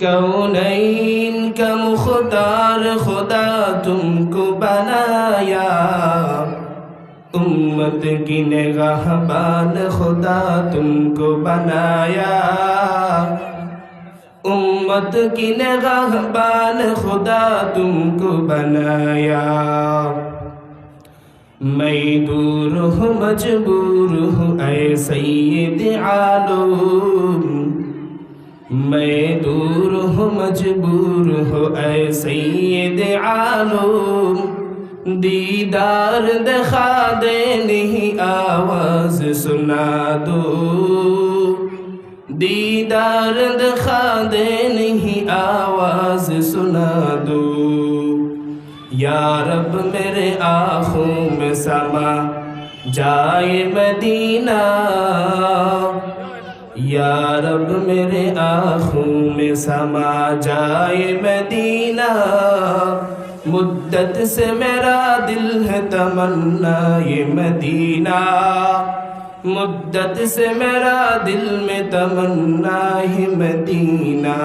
کونین کا مختار خدا تم کو بنایا۔ امت کی نگہبان خدا تم کو بنایا۔ امت کی نگہبان خدا تم کو بنایا۔ میں دور ہوں، مجبور ہوں، اے سید عالم۔ میں دور ہوں، مجبور ہوں، اے سید عالم۔ دیدار دکھا دے نہیں آواز سنا دو۔ دیدار دکھا دے نہیں آواز سنا دو۔ یا رب، میرے آنکھوں میں سما۔ جائے مدینہ۔ یا رب میرے آنکھوں میں سما جائے مدینہ۔ مدت سے میرا دل ہے تمنا، یہ مدینہ۔ مدت سے میرا دل میں تمنا ہے مدینہ۔